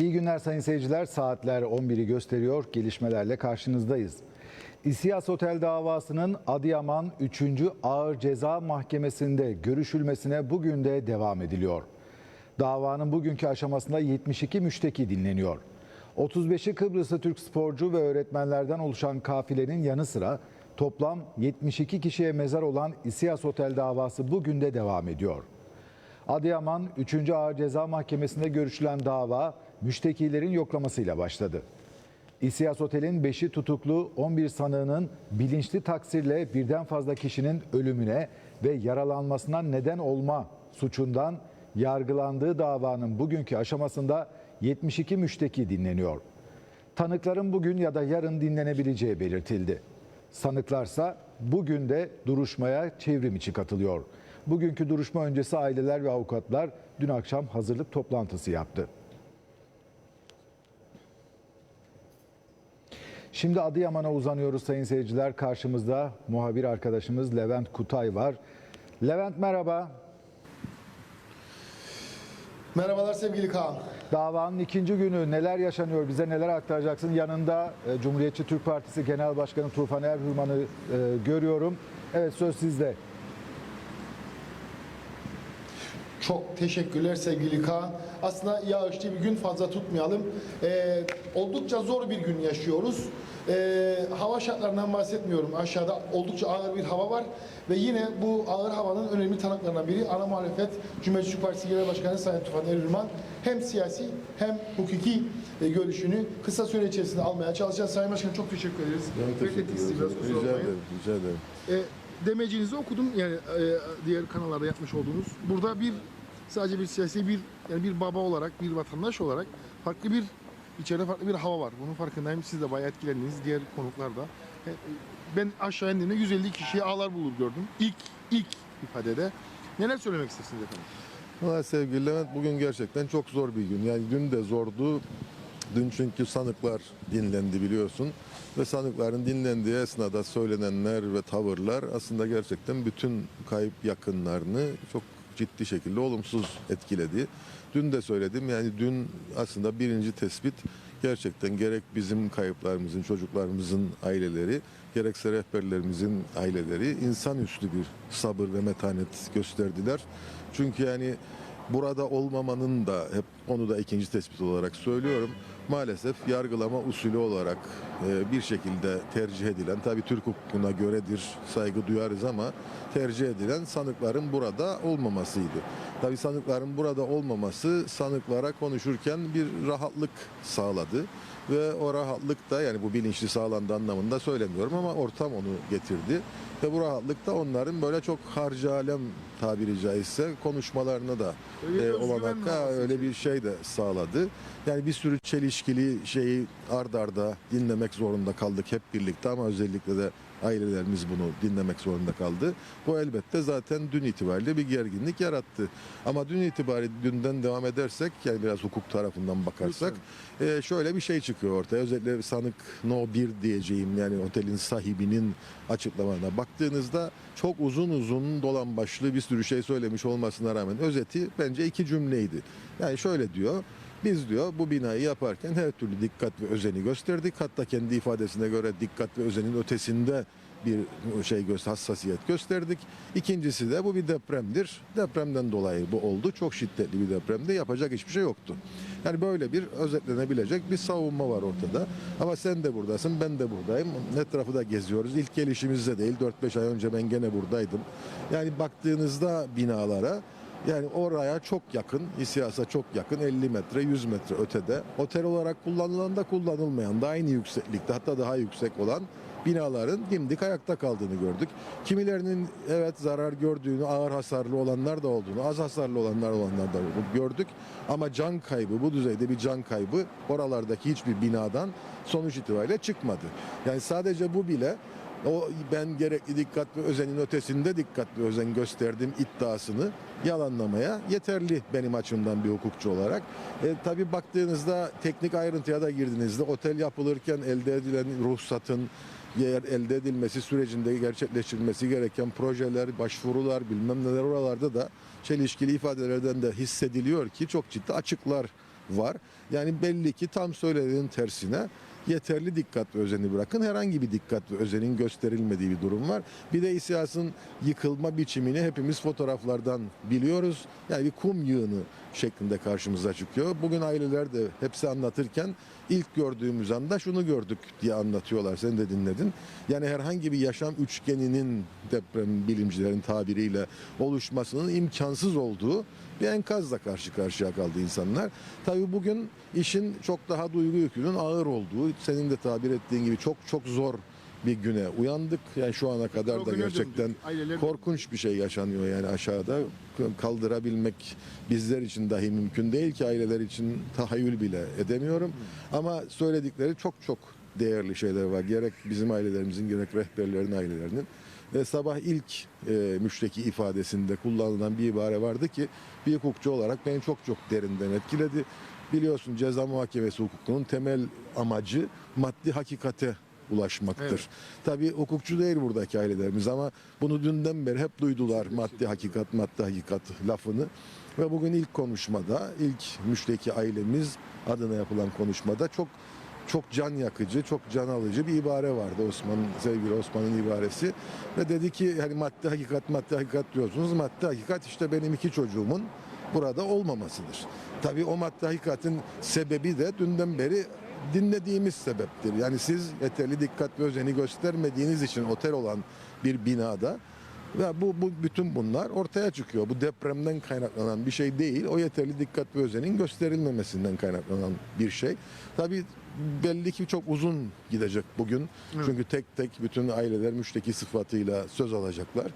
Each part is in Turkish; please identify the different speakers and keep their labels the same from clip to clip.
Speaker 1: İyi günler sayın seyirciler. Saatler 11'i gösteriyor. Gelişmelerle karşınızdayız. İSİAS Otel davasının Adıyaman 3. Ağır Ceza Mahkemesi'nde görüşülmesine bugün de devam ediliyor. Davanın bugünkü aşamasında 72 müşteki dinleniyor. 35'i Kıbrıslı Türk sporcu ve öğretmenlerden oluşan kafilenin yanı sıra toplam 72 kişiye mezar olan İSİAS Otel davası bugün de devam ediyor. Adıyaman 3. Ağır Ceza Mahkemesi'nde görüşülen dava müştekilerin yoklamasıyla başladı. İSİAS Otel'in 5'i tutuklu 11 sanığının bilinçli taksirle birden fazla kişinin ölümüne ve yaralanmasına neden olma suçundan yargılandığı davanın bugünkü aşamasında 72 müşteki dinleniyor. Tanıkların bugün ya da yarın dinlenebileceği belirtildi. Sanıklarsa bugün de duruşmaya çevrim içi katılıyor. Bugünkü duruşma öncesi aileler ve avukatlar dün akşam hazırlık toplantısı yaptı. Şimdi Adıyaman'a uzanıyoruz sayın seyirciler. Karşımızda muhabir arkadaşımız Levent Kutay var. Levent merhaba.
Speaker 2: Merhabalar sevgili Kaan.
Speaker 1: Davanın ikinci günü neler yaşanıyor bize neler aktaracaksın? Yanında e, Cumhuriyetçi Türk Partisi Genel Başkanı Tufan Erhürman'ı e, görüyorum. Evet söz sizde.
Speaker 2: Çok teşekkürler sevgili Kaan. Aslında yağışlı bir gün fazla tutmayalım. Ee, oldukça zor bir gün yaşıyoruz. Ee, hava şartlarından bahsetmiyorum. Aşağıda oldukça ağır bir hava var. Ve yine bu ağır havanın önemli tanıklarından biri ana muhalefet Cumhuriyetçi Partisi Genel Başkanı Sayın Tufan Erürman hem siyasi hem hukuki e, görüşünü kısa süre içerisinde almaya çalışacağız. Sayın Başkanım çok teşekkür ederiz. Sizi biraz kusura
Speaker 3: Rica ederim, rica ederim.
Speaker 2: E, demecinizi okudum yani e, diğer kanallarda yapmış olduğunuz. Burada bir sadece bir siyasi bir yani bir baba olarak bir vatandaş olarak farklı bir içeride farklı bir hava var. Bunun farkındayım. Siz de bayağı etkilendiniz. Diğer konuklar da. E, ben aşağı indiğimde 150 kişiyi ağlar bulur gördüm. İlk ilk ifadede. Neler söylemek istersiniz efendim?
Speaker 3: Valla sevgili Levent bugün gerçekten çok zor bir gün. Yani dün de zordu. Dün çünkü sanıklar dinlendi biliyorsun. Ve sanıkların dinlendiği esnada söylenenler ve tavırlar aslında gerçekten bütün kayıp yakınlarını çok ciddi şekilde olumsuz etkiledi. Dün de söyledim yani dün aslında birinci tespit gerçekten gerek bizim kayıplarımızın, çocuklarımızın aileleri, gerekse rehberlerimizin aileleri insanüstü bir sabır ve metanet gösterdiler. Çünkü yani burada olmamanın da hep onu da ikinci tespit olarak söylüyorum. Maalesef yargılama usulü olarak e, bir şekilde tercih edilen, tabii Türk hukukuna göredir, saygı duyarız ama tercih edilen sanıkların burada olmamasıydı. Tabii sanıkların burada olmaması sanıklara konuşurken bir rahatlık sağladı ve o rahatlık da yani bu bilinçli sağlandı anlamında söylemiyorum ama ortam onu getirdi. Ve bu rahatlık da onların böyle çok harcı alem tabiri caizse konuşmalarına da
Speaker 2: Öyle
Speaker 3: e,
Speaker 2: özgüven
Speaker 3: olanak
Speaker 2: mi
Speaker 3: ha,
Speaker 2: var
Speaker 3: öyle bir şey de sağladı. Yani bir sürü çelişkili şeyi ard arda dinlemek zorunda kaldık hep birlikte ama özellikle de ailelerimiz bunu dinlemek zorunda kaldı. Bu elbette zaten dün itibariyle bir gerginlik yarattı. Ama dün itibariyle dünden devam edersek yani biraz hukuk tarafından bakarsak e, şöyle bir şey çıkıyor ortaya. Özellikle sanık No 1 diyeceğim yani otelin sahibinin açıklamalarına baktığınızda çok uzun uzun dolan başlı bir sürü şey söylemiş olmasına rağmen özeti bence iki cümleydi. Yani şöyle diyor. Biz diyor bu binayı yaparken her türlü dikkat ve özeni gösterdik. Hatta kendi ifadesine göre dikkat ve özenin ötesinde bir şey hassasiyet gösterdik. İkincisi de bu bir depremdir. Depremden dolayı bu oldu. Çok şiddetli bir depremde yapacak hiçbir şey yoktu. Yani böyle bir özetlenebilecek bir savunma var ortada. Ama sen de buradasın, ben de buradayım. Etrafı da geziyoruz. İlk gelişimizde değil, 4-5 ay önce ben gene buradaydım. Yani baktığınızda binalara yani oraya çok yakın, İSİAS'a çok yakın 50 metre, 100 metre ötede. Otel olarak kullanılan da kullanılmayan da aynı yükseklikte hatta daha yüksek olan binaların dimdik ayakta kaldığını gördük. Kimilerinin evet zarar gördüğünü, ağır hasarlı olanlar da olduğunu, az hasarlı olanlar olanlar da gördük. Ama can kaybı, bu düzeyde bir can kaybı oralardaki hiçbir binadan sonuç itibariyle çıkmadı. Yani sadece bu bile o ben gerekli dikkat ve özenin ötesinde dikkat ve özen gösterdim iddiasını yalanlamaya yeterli benim açımdan bir hukukçu olarak. E, tabii baktığınızda teknik ayrıntıya da girdiğinizde otel yapılırken elde edilen ruhsatın yer elde edilmesi sürecinde gerçekleştirilmesi gereken projeler, başvurular bilmem neler oralarda da çelişkili ifadelerden de hissediliyor ki çok ciddi açıklar var. Yani belli ki tam söylediğin tersine yeterli dikkat ve özeni bırakın. Herhangi bir dikkat ve özenin gösterilmediği bir durum var. Bir de İSİAS'ın yıkılma biçimini hepimiz fotoğraflardan biliyoruz. Yani bir kum yığını şeklinde karşımıza çıkıyor. Bugün aileler de hepsi anlatırken ilk gördüğümüz anda şunu gördük diye anlatıyorlar. Sen de dinledin. Yani herhangi bir yaşam üçgeninin deprem bilimcilerin tabiriyle oluşmasının imkansız olduğu bir enkazla karşı karşıya kaldı insanlar. Tabii bugün işin çok daha duygu yükünün ağır olduğu, senin de tabir ettiğin gibi çok çok zor bir güne uyandık. Yani şu ana kadar da gerçekten
Speaker 2: döndük.
Speaker 3: Korkunç bir şey yaşanıyor yani aşağıda. Kaldırabilmek bizler için dahi mümkün değil ki aileler için tahayyül bile edemiyorum. Ama söyledikleri çok çok değerli şeyler var. Gerek bizim ailelerimizin gerek rehberlerin ailelerinin. Ve sabah ilk e, müşteki ifadesinde kullanılan bir ibare vardı ki bir hukukçu olarak beni çok çok derinden etkiledi. Biliyorsun ceza muhakemesi hukukunun temel amacı maddi hakikate ulaşmaktır.
Speaker 2: Evet.
Speaker 3: Tabii hukukçu değil buradaki ailelerimiz ama bunu dünden beri hep duydular maddi hakikat, maddi hakikat lafını. Ve bugün ilk konuşmada, ilk müşteki ailemiz adına yapılan konuşmada çok çok can yakıcı, çok can alıcı bir ibare vardı Osman, sevgili Osman'ın ibaresi. Ve dedi ki hani maddi hakikat, maddi hakikat diyorsunuz. Maddi hakikat işte benim iki çocuğumun burada olmamasıdır. Tabii o maddi hakikatin sebebi de dünden beri dinlediğimiz sebeptir. Yani siz yeterli dikkat ve özeni göstermediğiniz için otel olan bir binada ve bu, bu bütün bunlar ortaya çıkıyor. Bu depremden kaynaklanan bir şey değil. O yeterli dikkat ve özenin gösterilmemesinden kaynaklanan bir şey. Tabii belli ki çok uzun gidecek bugün. Çünkü tek tek bütün aileler müşteki sıfatıyla söz alacaklar.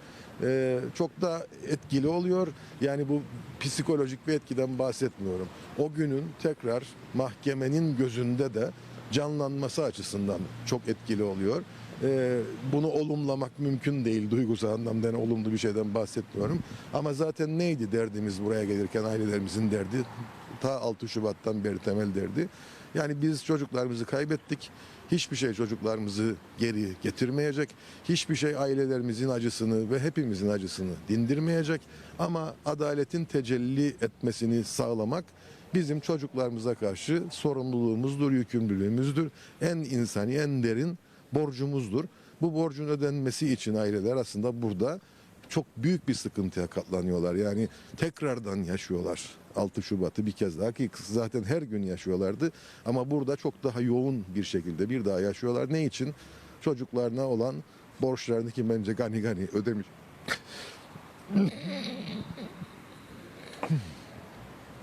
Speaker 3: Ee, çok da etkili oluyor. Yani bu psikolojik bir etkiden bahsetmiyorum. O günün tekrar mahkemenin gözünde de canlanması açısından çok etkili oluyor. Ee, bunu olumlamak mümkün değil. Duygusal anlamda yani olumlu bir şeyden bahsetmiyorum. Ama zaten neydi derdimiz buraya gelirken ailelerimizin derdi? Ta 6 Şubat'tan beri temel derdi. Yani biz çocuklarımızı kaybettik. Hiçbir şey çocuklarımızı geri getirmeyecek. Hiçbir şey ailelerimizin acısını ve hepimizin acısını dindirmeyecek. Ama adaletin tecelli etmesini sağlamak bizim çocuklarımıza karşı sorumluluğumuzdur, yükümlülüğümüzdür. En insani, en derin borcumuzdur. Bu borcun ödenmesi için aileler aslında burada çok büyük bir sıkıntıya katlanıyorlar. Yani tekrardan yaşıyorlar 6 Şubat'ı bir kez daha ki zaten her gün yaşıyorlardı. Ama burada çok daha yoğun bir şekilde bir daha yaşıyorlar. Ne için? Çocuklarına olan borçlarını ki bence gani gani ödemiş.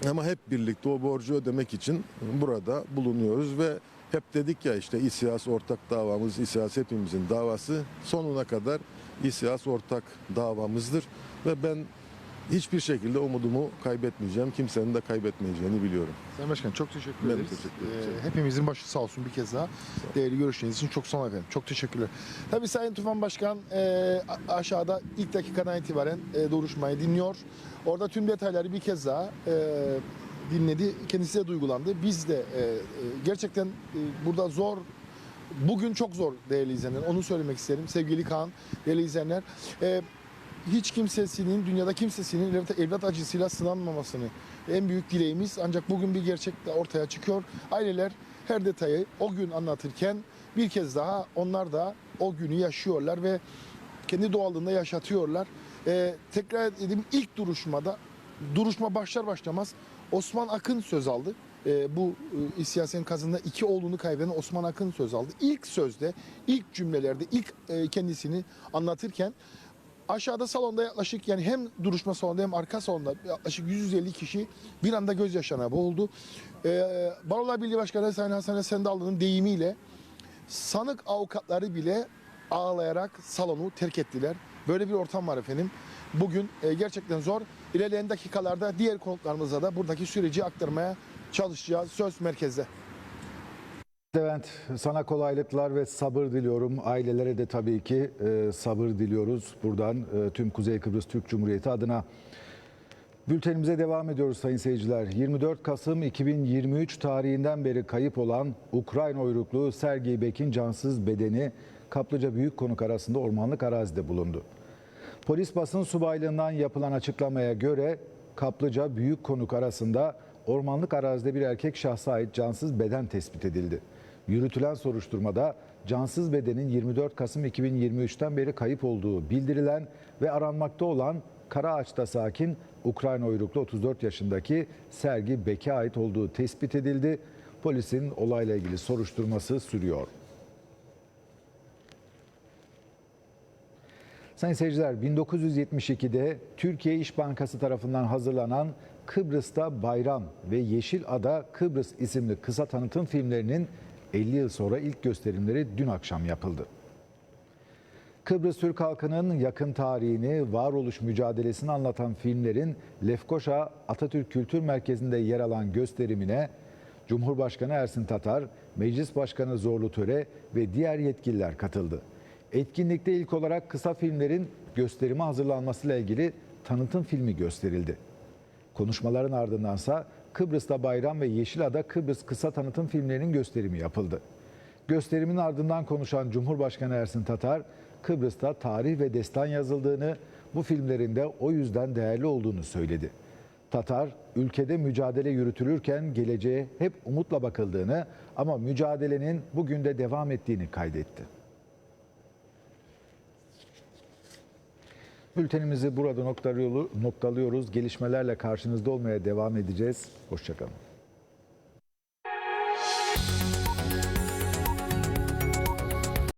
Speaker 3: Ama hep birlikte o borcu ödemek için burada bulunuyoruz ve hep dedik ya işte İSİAS ortak davamız, İSİAS hepimizin davası. Sonuna kadar İSİAS ortak davamızdır ve ben hiçbir şekilde umudumu kaybetmeyeceğim. Kimsenin de kaybetmeyeceğini biliyorum.
Speaker 2: Sayın Başkan çok teşekkür
Speaker 3: Ben
Speaker 2: ederiz.
Speaker 3: teşekkür ederim.
Speaker 2: Ee, hepimizin başı sağ olsun bir kez daha. Değerli görüşleriniz için çok sağ olun efendim. Çok teşekkürler. Tabii Sayın Tufan Başkan e, aşağıda ilk dakikadan itibaren e, duruşmayı dinliyor. Orada tüm detayları bir kez daha e, dinledi. Kendisi de duygulandı. Biz de e, e, gerçekten e, burada zor Bugün çok zor değerli izleyenler. Onu söylemek isterim. Sevgili Kaan, değerli izleyenler. E, hiç kimsesinin, dünyada kimsesinin evlat, acısıyla sınanmamasını en büyük dileğimiz. Ancak bugün bir gerçek de ortaya çıkıyor. Aileler her detayı o gün anlatırken bir kez daha onlar da o günü yaşıyorlar ve kendi doğallığında yaşatıyorlar. Ee, tekrar edeyim ilk duruşmada duruşma başlar başlamaz Osman Akın söz aldı. Ee, bu e, İSİAS'ın kazında iki oğlunu kaybeden Osman Akın söz aldı. İlk sözde, ilk cümlelerde, ilk e, kendisini anlatırken Aşağıda salonda yaklaşık yani hem duruşma salonunda hem arka salonda yaklaşık 150 kişi bir anda gözyaşlarına boğuldu. Ee, Barolar Birliği Başkanı Sayın Hasan Sendalı'nın deyimiyle sanık avukatları bile ağlayarak salonu terk ettiler. Böyle bir ortam var efendim. Bugün e, gerçekten zor. İlerleyen dakikalarda diğer konuklarımıza da buradaki süreci aktarmaya çalışacağız. Söz merkezde.
Speaker 1: Levent sana kolaylıklar ve sabır diliyorum. Ailelere de tabii ki e, sabır diliyoruz. Buradan e, tüm Kuzey Kıbrıs Türk Cumhuriyeti adına bültenimize devam ediyoruz sayın seyirciler. 24 Kasım 2023 tarihinden beri kayıp olan Ukrayna uyruklu Sergey Bek'in cansız bedeni Kaplıca Büyük Konuk arasında ormanlık arazide bulundu. Polis basın subaylığından yapılan açıklamaya göre Kaplıca Büyük Konuk arasında ormanlık arazide bir erkek şahsa ait cansız beden tespit edildi. Yürütülen soruşturmada cansız bedenin 24 Kasım 2023'ten beri kayıp olduğu bildirilen ve aranmakta olan Karaağaç'ta sakin Ukrayna uyruklu 34 yaşındaki Sergi Bek'e ait olduğu tespit edildi. Polisin olayla ilgili soruşturması sürüyor. Sayın seyirciler 1972'de Türkiye İş Bankası tarafından hazırlanan Kıbrıs'ta Bayram ve Yeşil Ada Kıbrıs isimli kısa tanıtım filmlerinin 50 yıl sonra ilk gösterimleri dün akşam yapıldı. Kıbrıs Türk halkının yakın tarihini, varoluş mücadelesini anlatan filmlerin Lefkoşa Atatürk Kültür Merkezi'nde yer alan gösterimine Cumhurbaşkanı Ersin Tatar, Meclis Başkanı Zorlu Töre ve diğer yetkililer katıldı. Etkinlikte ilk olarak kısa filmlerin gösterime hazırlanmasıyla ilgili tanıtım filmi gösterildi. Konuşmaların ardındansa Kıbrıs'ta Bayram ve Yeşilada Kıbrıs kısa tanıtım filmlerinin gösterimi yapıldı. Gösterimin ardından konuşan Cumhurbaşkanı Ersin Tatar, Kıbrıs'ta tarih ve destan yazıldığını, bu filmlerin de o yüzden değerli olduğunu söyledi. Tatar, ülkede mücadele yürütülürken geleceğe hep umutla bakıldığını ama mücadelenin bugün de devam ettiğini kaydetti. Bültenimizi burada noktalıyoruz. Gelişmelerle karşınızda olmaya devam edeceğiz. Hoşçakalın.